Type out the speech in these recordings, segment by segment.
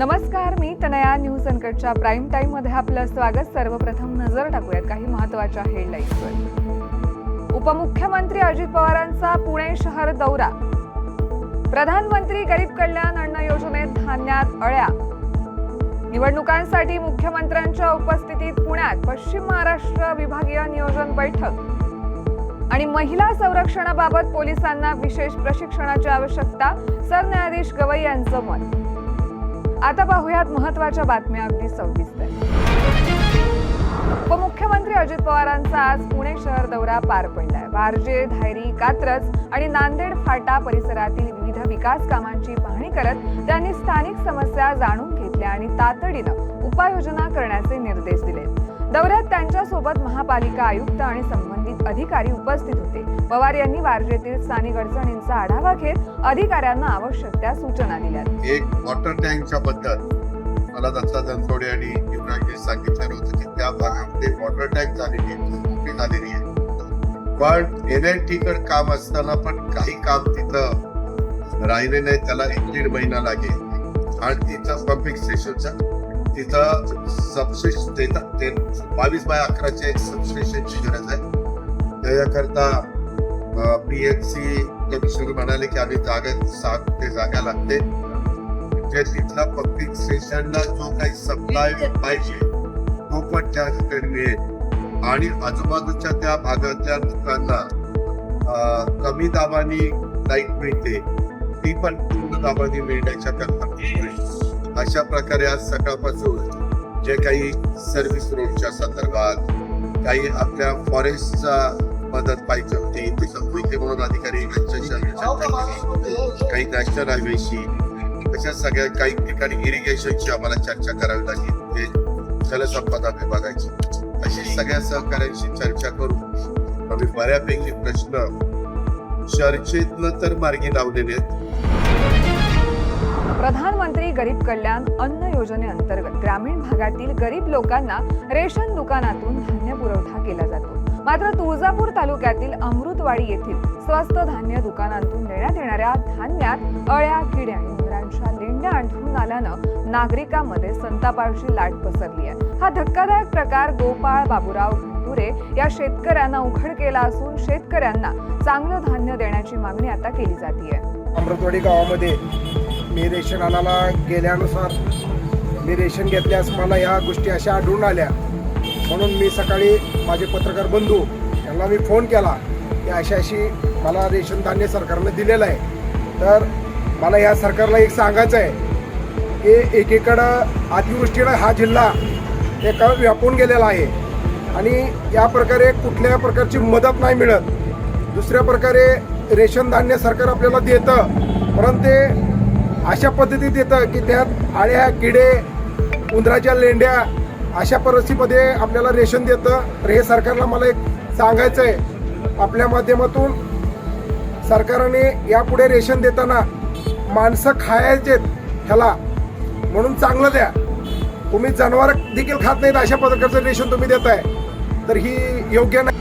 नमस्कार मी Tanaya news अनकटच्या prime टाइममध्ये आपलं स्वागत. सर्वप्रथम नजर टाकूयात काही महत्त्वाच्या हेडलाईन्सवर. उपमुख्यमंत्री अजित पवारांचा पुणे शहर दौरा. प्रधानमंत्री गरीब कल्याण अन्न योजनेत धान्यात अळ्या. निवडणुकांसाठी मुख्यमंत्र्यांच्या उपस्थितीत पुण्यात पश्चिम महाराष्ट्र विभागीय नियोजन बैठक. आणि महिला संरक्षणाबाबत पोलिसांना विशेष प्रशिक्षणाची आवश्यकता सरन्यायाधीश गवई यांचं मत. आता पाहूयात महत्त्वाच्या बातम्या अगदी सविस्तर उपमुख्यमंत्री अजित पवारांचा आज पुणे शहर दौरा पार पडलाय. वारजे धायरी कात्रज आणि नांदेड फाटा परिसरातील विविध विकास कामांची पाहणी करत त्यांनी स्थानिक समस्या जाणून घेतल्या आणि तातडीनं उपाययोजना करण्याचे निर्देश दिले. दौऱ्यात त्यांच्यासोबत महापालिका आयुक्त आणि संबंधित अधिकारी उपस्थित होते. पवार यांनी वारजेतील स्थानिक अडचणींचा आढावा घेत अधिकाऱ्यांना आवश्यक त्या सूचना दिल्या एक वॉटर टँकच्या बद्दल मला दत्ता जनसोडे आणि युवराजने सांगितलेलं होतं की त्या भागामध्ये वॉटर टँक झालेली आहे मोठी झालेली आहे. पण एन टी कडे काम असताना पण काही काम तिथं राहिले नाही त्याला एक दीड महिना लागेल. आणि तिथं पंपिंग स्टेशनचा तिथं सबस्टेशन ते बावीस बाय अकराचे एक सबस्टेशनची गरज आहे. त्याच्याकरता पीएचसी कमिशनर म्हणाले की आम्ही जागा सात ते जागा लागते. म्हणजे तिथला पंपिंग स्टेशनला जो काही सप्लाय पाहिजे तो पण त्या ठिकाणी मिळेल आणि आजूबाजूच्या त्या भागातल्या लोकांना कमी दाबाने लाइट मिळते. ती पण पूर्ण दाबाने मिळण्याच्या करता अशा प्रकारे आज सकाळपासून जे काही सर्व्हिस रोडच्या संदर्भात काही आपल्या फॉरेस्टचा मदत पाहिजे होती ती संपविते म्हणून अधिकारी काही नॅशनल हायवेशी अशा सगळ्या काही ठिकाणी इरिगेशनची आम्हाला चर्चा करावी लागली. ते जलसंपदा विभागाची अशी सगळ्या सहकार्यांशी चर्चा करून आम्ही बऱ्यापैकी प्रश्न चर्चेतनं तर मार्गी लावलेले आहेत. प्रधानमंत्री गरीब कल्याण अन्न योजनेअंतर्गत ग्रामीण भागातील गरीब लोकांना रेशन दुकानातून धान्य पुरवठा केला जातो. मात्र तुळजापूर तालुक्यातील अमृतवाडी येथील स्वस्त धान्य दुकानातून देण्यात येणाऱ्या धान्यात अळ्या किड्या आणि उंदरांच्या लेंड्या आढळून आल्यानं नागरिकांमध्ये संतापाची लाट पसरली आहे. हा धक्कादायक प्रकार गोपाळ बाबुराव घंटुरे या शेतकऱ्यांना उघड केला असून शेतकऱ्यांना चांगलं धान्य देण्याची मागणी आता केली जाते अमृतवाडी गावामध्ये मी रेशन आणायला गेल्यानुसार मी रेशन घेतल्यास मला ह्या गोष्टी अशा आढळून आल्या. म्हणून मी सकाळी माझे पत्रकार बंधू यांना मी फोन केला. की अशा अशी मला रेशन धान्य सरकारनं दिलेलं आहे. तर मला या सरकारला एक सांगायचं आहे की एकीकडं अतिवृष्टीनं हा जिल्हा एका व्यापून गेलेला आहे. आणि या प्रकारे कुठल्या प्रकारची मदत नाही मिळत. दुसऱ्या प्रकारे रेशन धान्य सरकार आपल्याला देतं. परंतु ते अशा पद्धतीत येतं की त्यात आळ्या किडे उंदराच्या लेंड्या अशा परिस्थितीमध्ये आपल्याला रेशन देतं. तर हे सरकारला मला एक सांगायचं आहे. आपल्या माध्यमातून सरकारने यापुढे रेशन देताना माणसं खायचे ह्याला. म्हणून चांगलं द्या. तुम्ही जनावर देखील खात नाहीत अशा प्रकारचं रेशन तुम्ही देताय. तर ही योग्य नाही.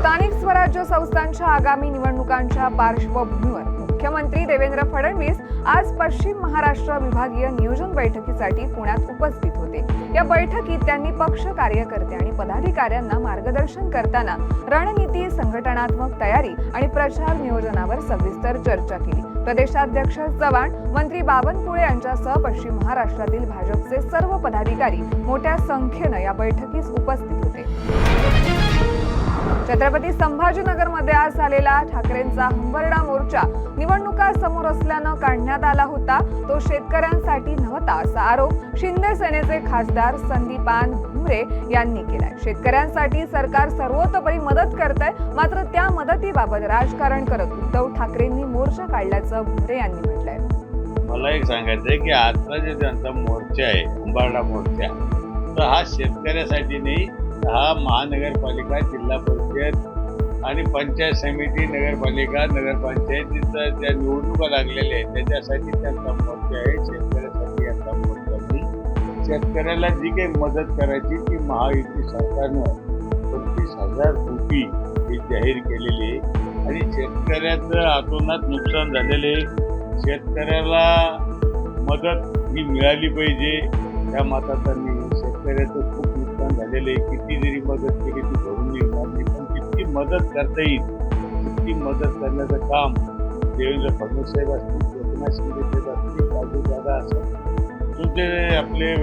स्थानिक स्वराज्य संस्थांच्या आगामी निवडणुकांच्या पार्श्वभूमीवर मुख्यमंत्री देवेंद्र फडणवीस आज पश्चिम महाराष्ट्र विभागीय नियोजन बैठकीसाठी पुण्यात उपस्थित होते. या बैठकीत त्यांनी पक्ष कार्यकर्ते आणि पदाधिकाऱ्यांना मार्गदर्शन करताना रणनीती संघटनात्मक तयारी आणि प्रचार नियोजनावर सविस्तर चर्चा केली. प्रदेशाध्यक्ष चव्हाण मंत्री बावनकुळे यांच्यासह पश्चिम महाराष्ट्रातील भाजपचे सर्व पदाधिकारी मोठ्या संख्येनं या बैठकीस उपस्थित होते. छत्रपती संभाजीनगरमध्ये आज झालेला ठाकरेंचा हंबरडा मोर्चा निवडणुका समोर असल्यानं काढण्यात आला होता. तो शेतकऱ्यांसाठी नव्हता असा आरोप शिंदे सेनेचे खासदार संदीपान भुमरे यांनी केलाय. शेतकऱ्यांसाठी सरकार सर्वतोपरी मदत करतंय मात्र त्या मदतीबाबत राजकारण करत उद्धव ठाकरेंनी मोर्चा काढल्याचं भुमरे यांनी म्हटलंय. मला एक सांगायचं की आजचा जे त्यांचा मोर्चा आहे हंबरडा मोर्चा तर हा शेतकऱ्यासाठी नाही हा महानगरपालिका जिल्हा परिषद आणि पंचायत समिती नगरपालिका नगरपंचायतीचा ज्या निवडणुका लागलेल्या आहेत त्याच्यासाठी त्यांचा मोर्चा आहे शेतकऱ्यासाठी यांचा मोर्चा नाही शेतकऱ्याला जी काही मदत करायची ती महायुती सरकारनं पंचवीस हजार कोटी ही जाहीर केलेली आहे. आणि शेतकऱ्याचं आतोनात नुकसान झालेले शेतकऱ्याला मदत ही मिळाली पाहिजे. त्या मतांनी शेतकऱ्याचं खूप नुकसान किती जरी मदत केली ती भरून निघणार नाही. पण किती मदत करता येईल तितकी मदत करण्याचं काम देवेंद्र फडणवीस साहेब असतील एकनाथ शिंदे साहेब असतील राजू दादा असतील तुमचे आपले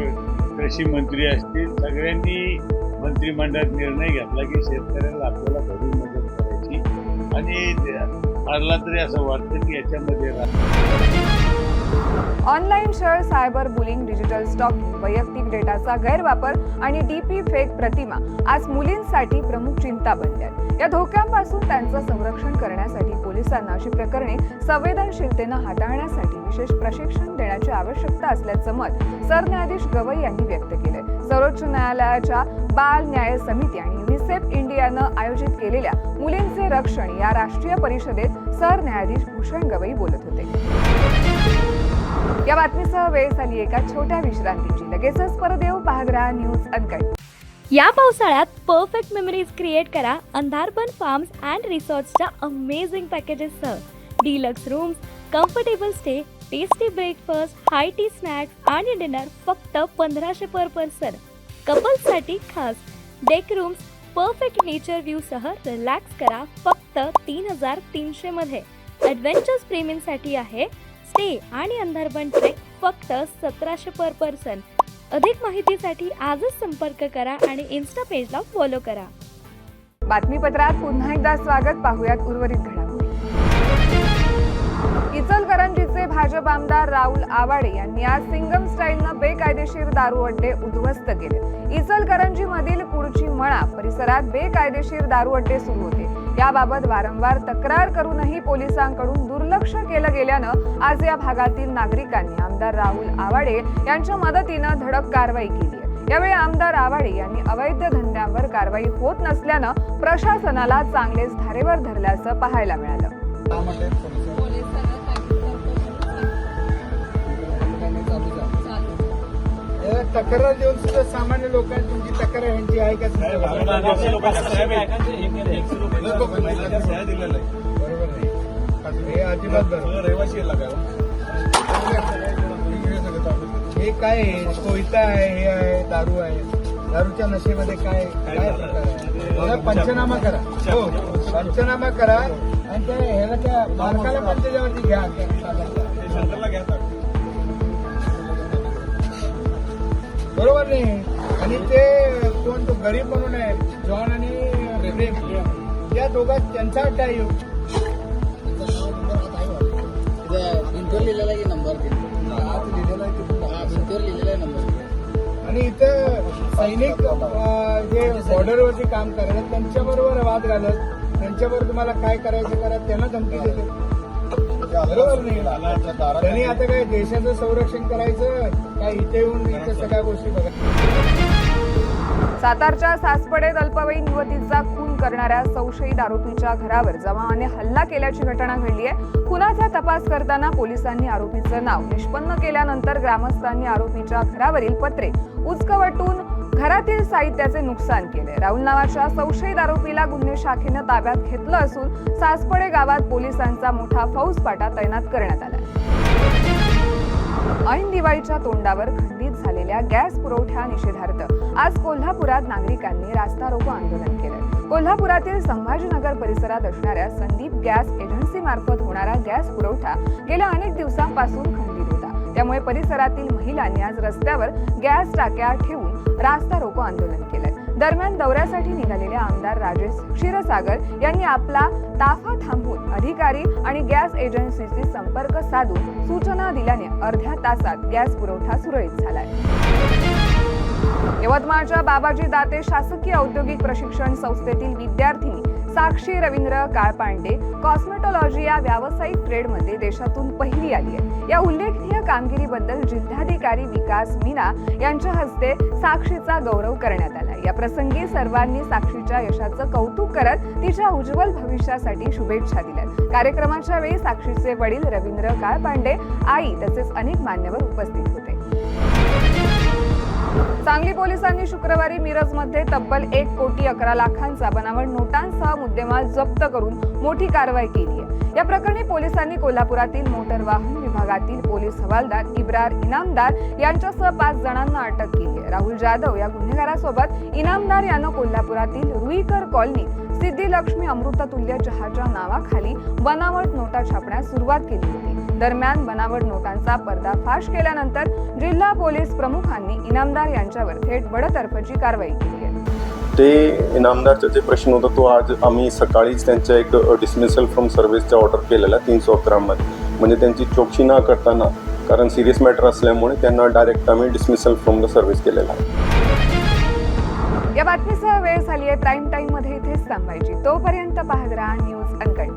कृषी मंत्री असतील सगळ्यांनी मंत्रिमंडळात निर्णय घेतला की शेतकऱ्याला आपल्याला भरून मदत करायची. आणि मला तरी असं वाटतं की याच्यामध्ये online share cyber bullying digital stalking वैयक्तिक डेटाचा गैरवापर आणि डीपी फेक प्रतिमा आज मुलींसाठी प्रमुख चिंता बनल्या या धोक्यांपासून त्यांचं संरक्षण करण्यासाठी पोलिसांना अशी प्रकरणे संवेदनशीलतेनं हाताळण्यासाठी विशेष प्रशिक्षण देण्याची आवश्यकता असल्याचं मत सरन्यायाधीश गवई यांनी व्यक्त केलंय. सर्वोच्च न्यायालयाच्या बाल न्याय समिती आणि युनिसेफ इंडियानं आयोजित केलेल्या मुलींचे रक्षण या राष्ट्रीय परिषदेत सरन्यायाधीश भूषण गवई बोलत होते. या बातमीसह वेळ झाली एका छोट्या विश्रांतीची. लगेचच परत येऊ पाहत राहा न्यूज अनकट या पावसाळ्यात परफेक्ट मेमरीज क्रिएट करा अंधारपण फार्म्स अँड रिसॉर्ट्सच्या amazing पॅकेजेससह deluxe rooms comfortable stay tasty breakfast high tea snacks आणि डिनर फक्त पंधराशे पर पर्सन कपल्ससाठी खास. डेक रूम्स परफेक्ट नेचर व्ह्यूसह रिलॅक्स करा फक्त तीन हजार तीनशेमध्ये ॲडव्हेंचर्स प्रेमींसाठी आहे स्टे आणि अंधारबन ट्रेक फक्त सतराशे पर पर्सन. अधिक माहितीसाठी आजच संपर्क करा आणि इन्स्टा पेजला फॉलो करा. बातमीपत्रात पुन्हा एकदा स्वागत. पाहुयात उर्वरित घडामोडी. इचलकरंजीचे भाजप आमदार राहुल आवाडे यांनी आज सिंगम स्टाईलनं बेकायदेशीर दारू अड्डे उद्ध्वस्त केले. इचलकरंजी मधील कुडची मळा परिसरात बेकायदेशीर दारू अड्डे सुरू होते. याबाबत वारंवार तक्रार करूनही पोलिसांकडून दुर्लक्ष केलं गेल्यानं आज या भागातील नागरिकांनी आमदार राहुल आवाडे यांच्या मदतीनं धडक कारवाई केली आहे. यावेळी आमदार आवाडे यांनी अवैध धंद्यांवर कारवाई होत नसल्यानं प्रशासनाला चांगलेच धारेवर धरल्याचं पाहायला मिळालं. तक्रार देऊन सुद्धा सामान्य लोक तुमची तक्रार ह्यांची आहे का बरोबर नाही हे अजिबात बरोबर हे काय आहे कोयता आहे हे आहे दारू आहे दारूच्या नशेमध्ये काय काय प्रकार आहे पंचनामा करा हो पंचनामा करा आणि त्या ह्याला त्या मालकाला पण त्याच्यावरती घ्या बरोबर नाही आणि ते कोण तो गरीब म्हणून आहे जॉन आणि प्रेम या दोघात त्यांचा अड्डा येऊ भिंतीवर लिहिलेला आहे की नंबर भिंतीवर लिहिलेला आहे नंबर आणि इथं सैनिक अं, जे बॉर्डरवरती काम करतात त्यांच्याबरोबर वाद घालत त्यांच्याबरोबर तुम्हाला काय करायचं करा त्यांना धमकी देते बरोबर नाही त्यांनी आता काय देशाचं संरक्षण करायचं? काय इथे येऊन इथे सगळ्या गोष्टी सातारच्या सासपडेत अल्पवयीन युवतीचा खून करणाऱ्या संशयित आरोपीच्या घरावर जमावाने हल्ला केल्याची घटना घडली आहे. खुनाचा तपास करताना पोलिसांनी आरोपीचं नाव निष्पन्न केल्यानंतर ग्रामस्थांनी आरोपीच्या घरावरील पत्रे उचकवटून घरातील साहित्याचे नुकसान केले. राहुल नावाच्या संशयित आरोपीला गुन्हे शाखेनं ताब्यात घेतलं असून सासपडे गावात पोलिसांचा मोठा फौजपाटा तैनात करण्यात आला. ऐन दिवाळीच्या तोंडावर खंडित झालेल्या गॅस पुरवठा निषेधार्थ. आज कोल्हापुरात नागरिकांनी रास्ता रोको आंदोलन केलं. कोल्हापुरातील संभाजीनगर परिसरात असणाऱ्या संदीप गॅस एजन्सी मार्फत होणारा गॅस पुरवठा गेल्या अनेक दिवसांपासून खंडित त्यामुळे परिसरातील महिलांनी आज रस्त्यावर गॅस टाक्या ठेवून रास्ता रोको आंदोलन केलंय. दरम्यान दौऱ्यासाठी निघालेले आमदार राजेश क्षीरसागर यांनी आपला ताफा थांबवून अधिकारी आणि गॅस एजन्सीशी संपर्क साधून सूचना दिल्याने अर्ध्या तासात गॅस पुरवठा सुरळीत झालाय. यवतमाळच्या बाबाजी दाते शासकीय औद्योगिक प्रशिक्षण संस्थेतील विद्यार्थिनी साक्षी रवींद्र काळपांडे कॉस्मेटॉलॉजी या व्यावसायिक ट्रेडमध्ये देशातून पहिली आली आहे. या उल्लेखनीय कामगिरीबद्दल जिल्हाधिकारी विकास मीना यांच्या हस्ते साक्षीचा गौरव करण्यात आला या प्रसंगी सर्वांनी साक्षीच्या यशाचं कौतुक करत तिच्या उज्ज्वल भविष्यासाठी शुभेच्छा दिल्या कार्यक्रमाच्या वेळी साक्षीचे वडील रवींद्र काळपांडे आई तसेच अनेक मान्यवर उपस्थित होते. सांगली पोलिसांनी शुक्रवारी मिरजमध्ये तब्बल एक कोटी अकरा लाखांचा बनावट नोटांसह मुद्देमाल जप्त करून मोठी कारवाई केली आहे. या प्रकरणी पोलिसांनी कोल्हापुरातील मोटर वाहन विभागातील पोलीस हवालदार इब्रार इनामदार यांच्यासह पाच जणांना अटक केली आहे. राहुल जाधव या गुन्हेगारासोबत इनामदार यानं कोल्हापुरातील रुईकर कॉलनीत सिद्धिलक्ष्मी अमृततुल्य चहाच्या नावाखाली बनावट नोटा छापण्यास सुरुवात केली होती. दरम्यान बनावट नोटांचा पर्दाफाश केल्यानंतर जिल्हा पोलीस प्रमुखांनी इनामदार यांच्यावर थेट बडतर्फची कारवाई केली आहे. ते इनामदारचा जे प्रश्न होता तो आज आम्ही सकाळीच त्यांच्या एक डिसमिसल फ्रॉम सर्व्हिसचा ऑर्डर केलेला तीनशे अकरामध्ये म्हणजे त्यांची चौकशी न करताना कारण सिरियस मॅटर असल्यामुळे त्यांना डायरेक्ट आम्ही डिसमिसल फ्रॉम द सर्व्हिस केलेला या बातमीसह वेळ झाली आहे प्राईम टाईममध्ये इथेच थांबायची. तोपर्यंत पाहत राहा न्यूज अनकट